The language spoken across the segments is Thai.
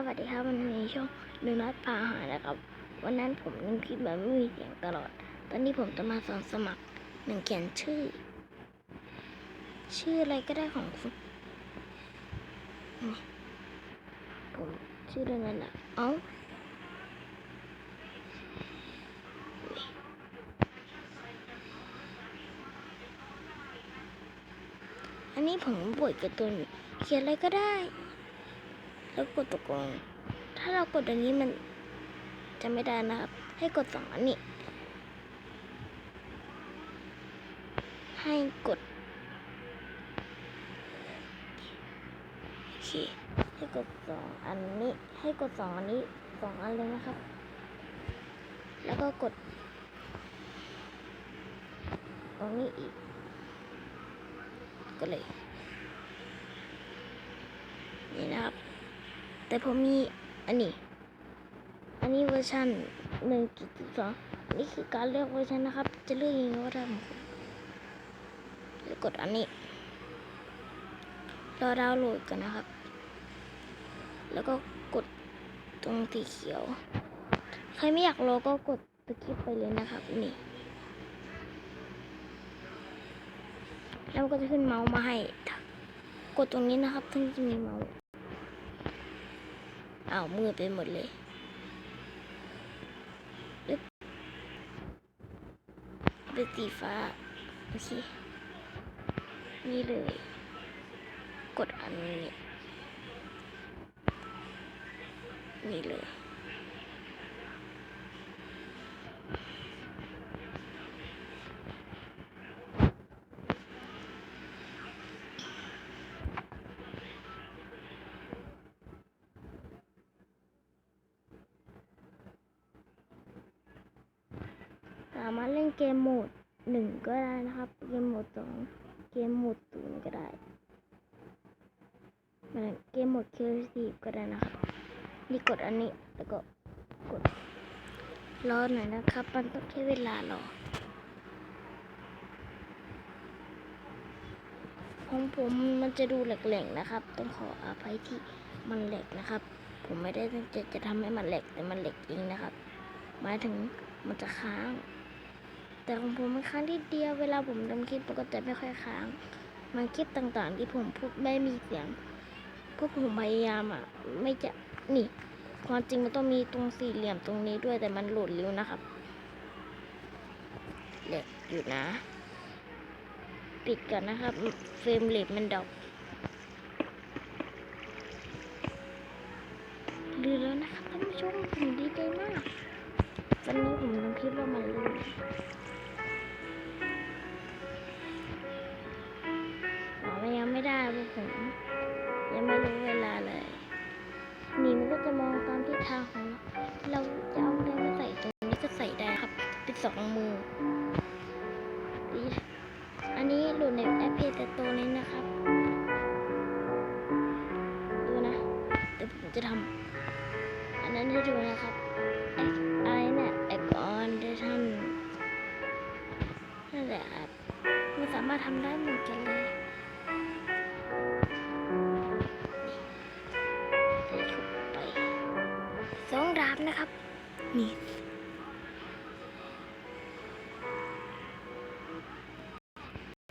สวัสดีครับวันนี้ช่องหนึ่งนัดพาหานะครับ วันนั้นผมนึกคลิปแบบไม่มีเสียงตลอด ตอนนี้ผมจะมาสอนสมัครหนึ่งเขียนชื่อ ชื่ออะไรก็ได้ของคุณผมชื่อเรื่องนั้นอะเอ้าอันนี้ผมบวชกับตัวนี้เขียนอะไรก็ได้ แล้วกดตกลง ถ้าเรากดอย่างนี้มันจะไม่ได้นะครับ ให้กดสองอันนี้ ให้กดโอเคให้กดสองอันนี้ ให้กดสองอันนี้สองอันเลยนะครับ แล้วก็กดตรงนี้อีกก็เลย นี่นะครับ แต่ผมมีอันนี้ อันนี้เวอร์ชันหนึ่งจุดสองนี่คือการเลือกเวอร์ชันนะครับ จะเลือกยังไงก็ได้ของคุณแล้วกดอันนี้รอดาวน์โหลดกันนะครับ แล้วก็กดตรงสีเขียว ใครไม่อยากรอก็กดสกิปไปเลยนะครับ นี่ แล้วก็จะขึ้นเมาส์มาให้ กดตรงนี้นะครับถึงจะมีเมาส์ อ้าวมือไปหมดเลยเป็นสีฟ้า โอเค นี่เลย กดอันนี้ นี่เลย สามารถ เกมโหมดหนึ่งก็ได้นะครับ เกมโหมดสองเกมโหมดศูนย์ก็ได้เหมือนเกมโหมดคิวซีก็ได้นะครับนี่กดอันนี้แล้วก็กดรอหน่อยนะครับ มันต้องใช้เวลารอของผมมันจะดูแหลกๆนะครับ ต้องขออภัยที่มันแหลกนะครับ ผมไม่ได้ตั้งใจจะทำให้มันแหลกแต่มันแหลกเองนะครับหมายถึงมันจะค้าง แต่ของผมมันค้างที่เดียวเวลาผมทำคลิปปกติไม่ค่อยค้างมันคลิปต่างๆ ที่ผมพูดไม่มีเสียงพวกผมพยายามอะ ไม่จะนี่ ความจริงมันต้องมีตรงสี่เหลี่ยมตรงนี้ด้วยแต่มันหลุดเร็วนะครับเด็กอยู่นะ ปิดกันนะครับเฟรมเรทมันดอปลืมแล้วนะครับท่านผู้ชมผมดีใจมากวันนี้ผมลงคลิปว่ามันลื่น มันยังไม่ได้พวกผมยังไม่รู้เวลาเลยนี่มันก็จะมองตามทิศทางของเราเราจะเอาอะไรมาใส่ตรงนี้ก็ใส่ได้ครับเป็นสองมืออันนี้โหลดในแอปเพจแต่ตัวนี้นะครับดูนะเดี๋ยวผมจะทำอันนั้นให้ดูนะครับอะไรเนี่ยแอคออนเดชันนั่นแหละครับมันสามารถทำได้เหมือนกันเลย นะครับ นี่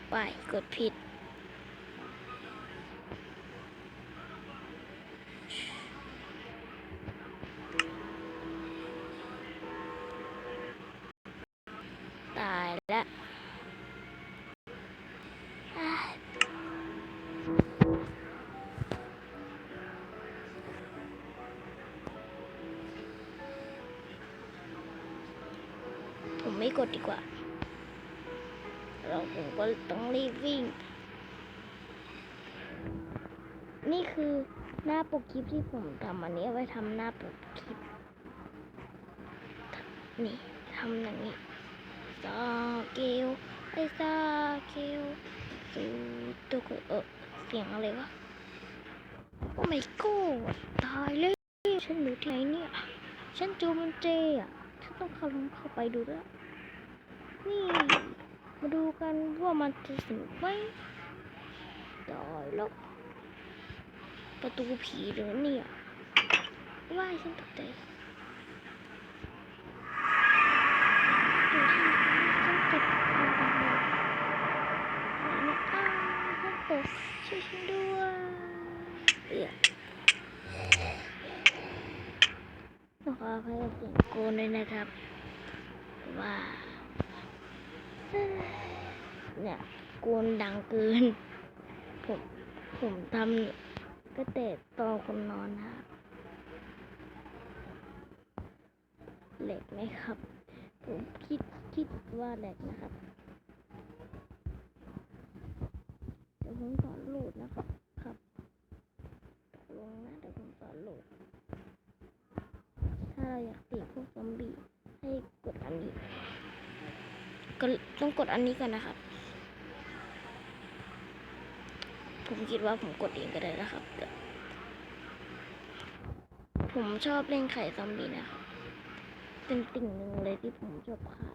ไปกดผิด กดดีกว่า เราผมก็ต้องรีบวิ่ง นี่คือหน้าปกคลิปที่ผมทำอันนี้ไว้ทำหน้าปกคลิป นี่ทำอย่างนี้ซาเกลไอซาเกลสูตัวกเออเสียงอะไรวะโอ้ไม่กูตายเลยฉันอยู่ที่ไหนเนี่ย ฉันจูมันเจอะ ฉันต้องเข้าลงเข้าไปดูด้วย นี่ มาดูกันว่ามันจะถึงไหมตายแล้วประตูผีเหรือเนี่ยว่ายฉันตกใจฉันเก็บของกันเลยไหนเนี่ยอ้าวฉันตกช่วยฉันด้วยเอือต้องขออภัยกับเสียงโกนด้วยนะครับว่า เนี่ยโกนดังเกิน ผมผมทำก็แต่ตอนคนนอนนะครับเหล็กไหมครับ ผมคิดคิดว่าเหล็กนะครับเดี๋ยวผมสอนโหลดนะครับครับลงนะเดี๋ยวผมสอนโหลด ถ้าเราอยากตีพวกซอมบี้ ก็ต้องกดอันนี้ก่อนนะครับ ผมคิดว่าผมกดเองก็ได้นะครับ ผมชอบเล่นไข่ซอมบี้นะครับ เป็นติ่งหนึ่งเลยที่ผมชอบค่ะ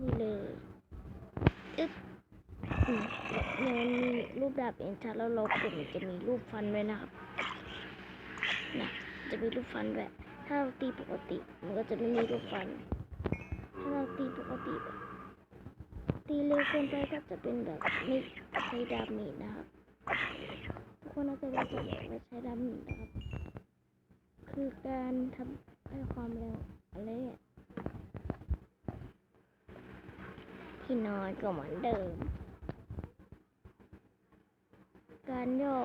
นี่เลยอึ๊บอืมเนี่ยมันมีรูปดาบเอ็นชาแล้วเรากดมันจะมีรูปฟันด้วยนะครับนะจะมีรูปฟันด้วยถ้าตีปกติ มันก็จะไม่มีรูปฟัน เราตีปกติแบบตีเร็วเกินไปก็จะเป็นแบบไม่ใช้ดาบมีนะครับทุกคนน่าจะรู้จักว่าใช้ดาบมีนะครับคือการทำให้ความเร็วอะไรที่น้อนก็เหมือนเดิม การย่อ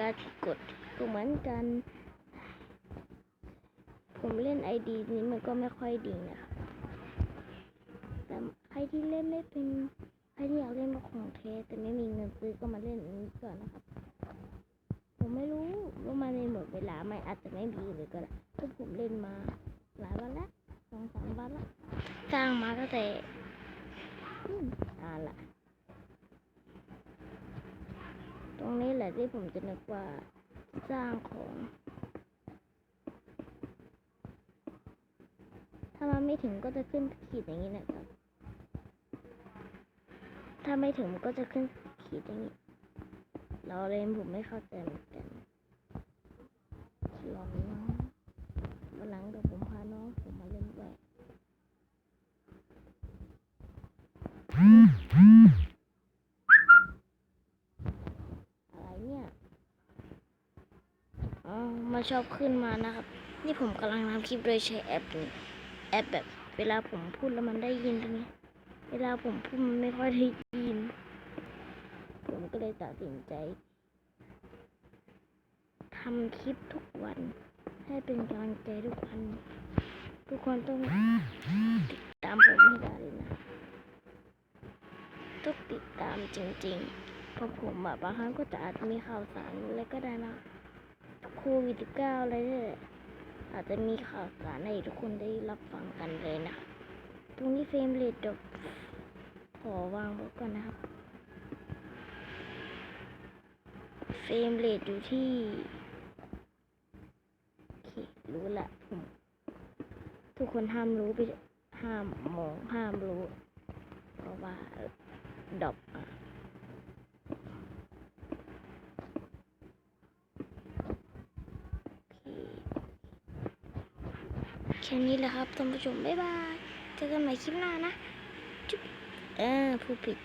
การกดก็เหมือนกัน ผมเล่นไอดีนี้มันก็ไม่ค่อยดีนะครับ รที่เล่นไม่เป็นใครที่อยากเล่นมาของเทสแต่ไม่มีเงินซื้อก็มาเล่นอันนี้ก่อนนะครับ ผมไม่รู้ว่ามันในหมดเวลาไหมอาจจะไม่มีเลยก็ได้ก็ผมเล่นมาหลายวันแล้วสองสามวันแล้วสร้างมาตั้งแต่อืมนานละตรงนี้แหละที่ผมจะนึกว่าสร้างของถ้ามันไม่ถึงก็จะขึ้นขีดอย่างนี้นะครับ ถ้าไม่ถึงมันก็จะขึ้นขีดอย่างนี้ เราเล่นผมไม่เข้าใจเหมือนกันลองน้องวันหลังเดี๋ยวผมพาน้องผมมาเล่นด้วยอะไรเนี่ย อ๋อ มาชอบขึ้นมานะครับ นี่ผมกำลังทำคลิปโดยใช้แอปนี้ แอปแบบเวลาผมพูดแล้วมันได้ยินตรงนี้ เวลาผมพูดมันไม่ค่อยได้ยิน ผมก็เลยตัดสินใจทำคลิปทุกวัน ให้เป็นกำลังใจทุกวัน ทุกคนต้องติดตามผมให้ได้เลยนะต้องติดตามจริงๆ เพราะผมบางครั้งก็จะอาจมีข่าวสารอะไรก็ได้นะโควิด19อะไรเนี่ยอาจจะมีข่าวสารให้ทุกคนได้รับฟังกันเลยนะ ตรงนี้เฟรมเรทเดี๋ยวขอวางไว้ก่อนนะครับ เฟรมเรทอยู่ที่โอเครู้ละผมทุกคนห้ามรู้ไปห้ามมองห้ามรู้ เพราะว่าดอปอะแค่นี้แหละครับท่านผู้ชม บ๊ายบาย เจอกันใหม่คลิปหน้านะจุ๊บเออผู้ผิด